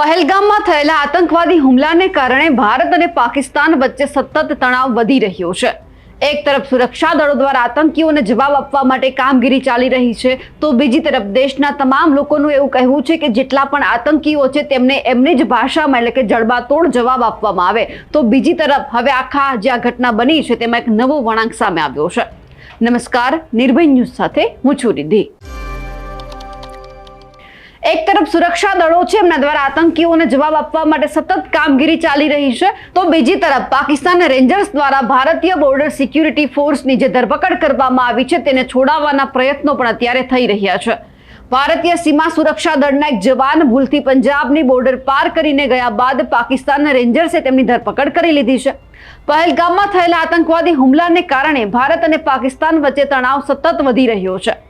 પહેલગામમાં થયેલા આતંકવાદી હુમલાને કારણે ભારત અને પાકિસ્તાન વચ્ચે સતત તણાવ વધી રહ્યો છે. એક તરફ સુરક્ષા દળો દ્વારા આતંકીઓને જવાબ આપવા માટે કામગીરી ચાલી રહી છે, તો બીજી તરફ દેશના તમામ લોકોનું એવું કહેવું છે કે જેટલા પણ આતંકીઓ છે, તેમને એમની જ ભાષામાં એટલે કે જડબાતોડ જવાબ આપવામાં આવે. તો બીજી તરફ હવે આખા જે આ ઘટના બની છે, તેમાં એક નવો વળાંક સામે આવ્યો છે. નમસ્કાર, નિર્ભય ન્યૂઝ સાથે હું છું રિદ્ધિ. એક તરફ સુરક્ષા દળો છે, એમના દ્વારા આતંકીઓને જવાબ આપવા માટે સતત કામગીરી ચાલી રહી છે. તો બીજી તરફ પાકિસ્તાન રેન્જર્સ દ્વારા ભારતીય બોર્ડર સિક્યુરિટી ફોર્સની જે ધરપકડ કરવામાં આવી છે, તેને છોડાવવાના પ્રયત્નો પણ અત્યારે થઈ રહ્યા છે. ભારતીય સીમા સુરક્ષા દળના એક જવાન ભૂલથી પંજાબની બોર્ડર પાર કરીને ગયા બાદ પાકિસ્તાનના રેન્જર્સે તેમની ધરપકડ કરી લીધી છે. પહેલગામમાં થયેલા આતંકવાદી હુમલાને કારણે ભારત અને પાકિસ્તાન વચ્ચે તણાવ સતત વધી રહ્યો છે.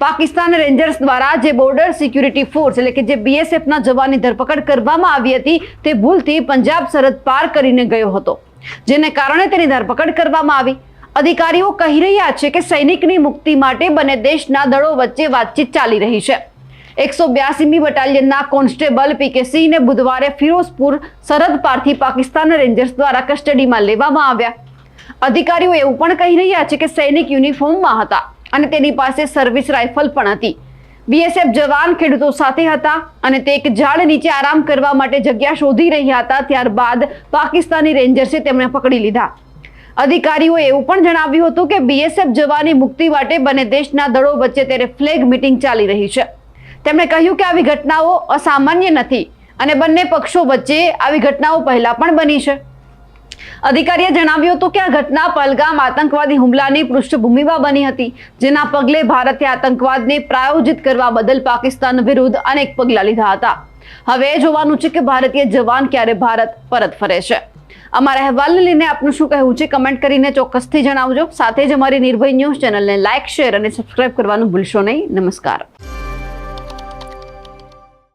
પાકિસ્તાન રેન્જર્સ દ્વારા જે બોર્ડર સિક્યુરિટી ફોર્સ એટલે કે જે બીએસએફના જવાનની ધરપકડ કરવામાં આવી હતી, તે ભૂલથી પંજાબ સરહદ પાર કરીને ગયો હતો, જેને કારણે તેની ધરપકડ કરવામાં આવી. અધિકારીઓ કહી રહ્યા છે કે સૈનિકની મુક્તિ માટે બંને દેશના દળો વચ્ચે વાતચીત ચાલી રહી છે. એકસો બ્યાસીમી બટાલિયનના કોન્સ્ટેબલ પીકે સિંહને બુધવારે ફિરોઝપુર સરહદ પારથી પાકિસ્તાન રેન્જર્સ દ્વારા કસ્ટડીમાં લેવામાં આવ્યા. અધિકારીઓ એવું પણ કહી રહ્યા છે કે સૈનિક યુનિફોર્મમાં હતા. અને તેની પાસે સર્વિસ રાઇફલ પણ હતી. બીએસએફ જવાન ખેડૂતો સાથે હતા અને તે એક ઝાડ નીચે આરામ કરવા માટે જગ્યા શોધી રહ્યા હતા. ત્યારબાદ પાકિસ્તાની રેન્જર્સે તેમને પકડી લીધા. અધિકારીઓએ એવું પણ જણાવ્યું હતું કે બીએસએફ જવાની મુક્તિ માટે બંને દેશના દળો વચ્ચે ત્યારે ફ્લેગ મીટિંગ ચાલી રહી છે. તેમણે કહ્યું કે આવી ઘટનાઓ અસામાન્ય નથી અને બંને પક્ષો વચ્ચે આવી ઘટનાઓ પહેલા પણ બની છે. અધિકારીએ જણાવ્યું હતું કે આ ઘટના પલગામ આતંકવાદી હુમલાની પૃષ્ઠભૂમિમાં બની હતી, જેના પગલે ભારતે આતંકવાદને પ્રાયોજિત કરવા બદલ પાકિસ્તાન વિરુદ્ધ અનેક પગલાં લીધા હતા. હવે જોવાનું છે કે ભારતીય જવાન ક્યારે ભારત પરત ફરે છે. અમારા અહેવાલને લઈને આપનું શું કહેવું છે? કમેન્ટ કરીને ચોક્કસથી જણાવજો. સાથે જ અમારી નિર્ભય ન્યૂઝ ચેનલને લાઇક, શેર અને સબસ્ક્રાઇબ કરવાનું ભૂલશો નહીં. નમસ્કાર.